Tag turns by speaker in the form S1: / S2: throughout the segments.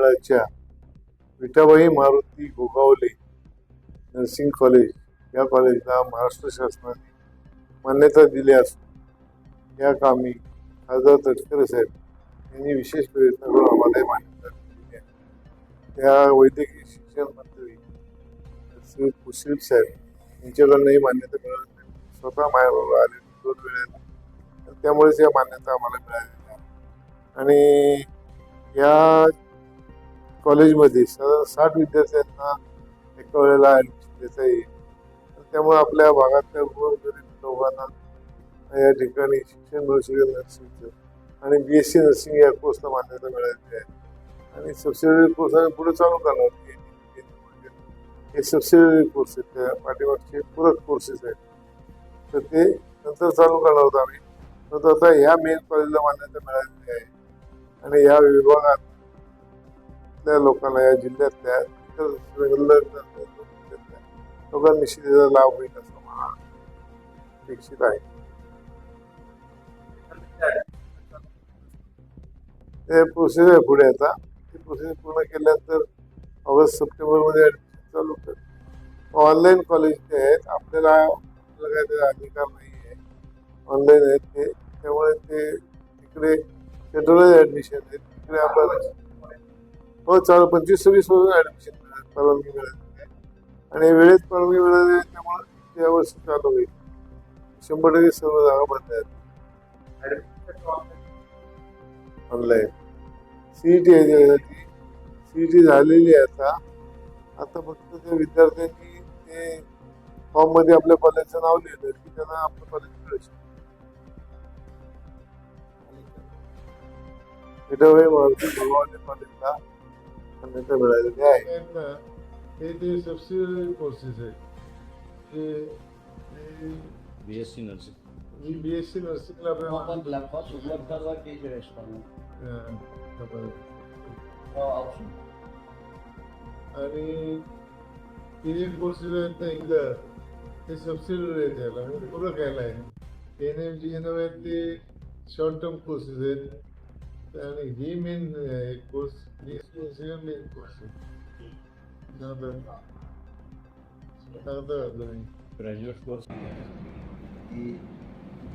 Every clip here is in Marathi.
S1: मंडळाच्या विठाबाई मारुती गोगावले नर्सिंग कॉलेज या कॉलेजला महाराष्ट्र शासनाने मान्यता दिली असून या कामी खासदार तटकरे साहेब यांनी विशेष प्रयत्न करून आम्हाला मान्यता दिली आहे. त्या वैद्यकीय शिक्षण मंत्री श्री मुश्रीफ साहेब यांच्याकडूनही मान्यता मिळाली नाही. स्वतः माझ्याबरोबर आले दोन वेळेला. त्यामुळेच या मान्यता आम्हाला मिळालेल्या आहे आणि या कॉलेजमध्ये. स साठ विद्यार्थ्यांना एका वेळेला ॲडमिशन देता येईल. तर त्यामुळे आपल्या भागातल्या गोरगरीब लोकांना या ठिकाणी शिक्षण मिळू शकेल नर्सिंगचं. आणि बी एस सी नर्सिंग या कोर्सला मान्यता मिळालेली आहे. आणि सबसिडरी कोर्स आम्ही पुढे चालू करणार. म्हणजे हे सबसिडरी कोर्स आहेत. त्या पाठीमागचे पूरक कोर्सेस आहेत. तर ते नंतर चालू करणार होतो आम्ही. परंतु आता ह्या मेन कॉलेजला मान्यता मिळालेली आहे. आणि या विभागातल्या लोकांना या जिल्ह्यातल्या लोकांनी जिल्ह्यातल्या लाभ होईल असं मला अपेक्षित आहे. ते प्रोसेस आहे पुढे आता. ती प्रोसेस पूर्ण केल्यानंतर ऑगस्ट सप्टेंबरमध्ये ॲडमिशन चालू कर ऑनलाईन कॉलेज जे आहेत. आपल्याला आपल्याला काय त्याचा अधिकार नाही आहे ऑनलाईन आहेत ते. त्यामुळे ते तिकडे सेंट्रलाइज ॲडमिशन आहेत. तिकडे आपण हो चालू पंचवीस सव्वीसपासून ॲडमिशन मिळाली परवानगी मिळाली. आणि वेळेत परवानगी मिळाली आहे त्यामुळे यावर्षी चालू होईल. शंभर टक्के सर्व जागा बंद आहेत ऑनलाईन सीईटी आहे त्यासाठी सीईटी झालेली आहे आता. आता फक्त त्या विद्यार्थ्यांनी ते फॉर्ममध्ये आपल्या कॉलेजचं नाव लिहिलं की त्यांना आपलं कॉलेज मिळू शकतं विठाबाई मारुती भगवाने कॉलेजला. मान्यता आहे
S2: हे ते सबसिडरी कोर्सेस आहेत हे
S3: नर्सिंग
S2: मी बी एस सी नर्सिंगला
S4: उपलब्ध करवा
S2: आणि तिन्ही कोर्सेस आहेत ना एकदा ते सबसिडरी आहेत त्याला पूर्ण पूरक आहे N M G N M आहेत ते शॉर्ट टर्म कोर्सेस आहेत ही course B S C main course आहे सांगता तुम्ही
S3: ग्रॅज्युएट कोर्स
S4: की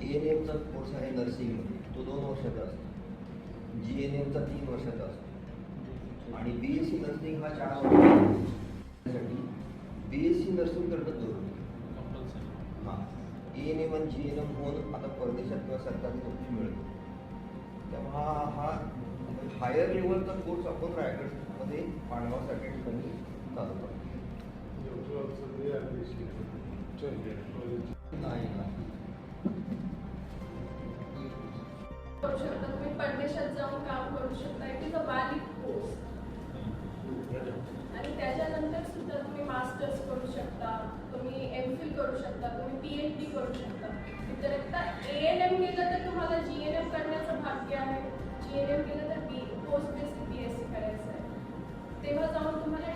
S4: ए एन एमचा कोर्स आहे नर्सिंगमध्ये तो दोन वर्षाचा असतो जी एन एमचा तीन वर्षाचा असतो आणि बी एस सी नर्सिंग हा चार वर्षासाठी बी एस सी नर्सिंग करणं जरुरी हां ए एन एम आणि जी एन एम होऊन आता परदेशात किंवा सरकारी नोकरी मिळते त्यामुळे हा हायर लेवलचा कोर्स आपण रायगडमध्ये पाणगावसारख्या ठिकाणी चालू नाही
S5: करू शकता तुम्ही परदेशात जाऊन काम करू शकता it is a valid course आणि त्याच्यानंतर सुद्धा तुम्ही मास्टर्स करू शकता. तुम्ही एम फिल करू शकता. तुम्ही पी एच डी करू शकता. तर एकदा ए आहे जी एन एम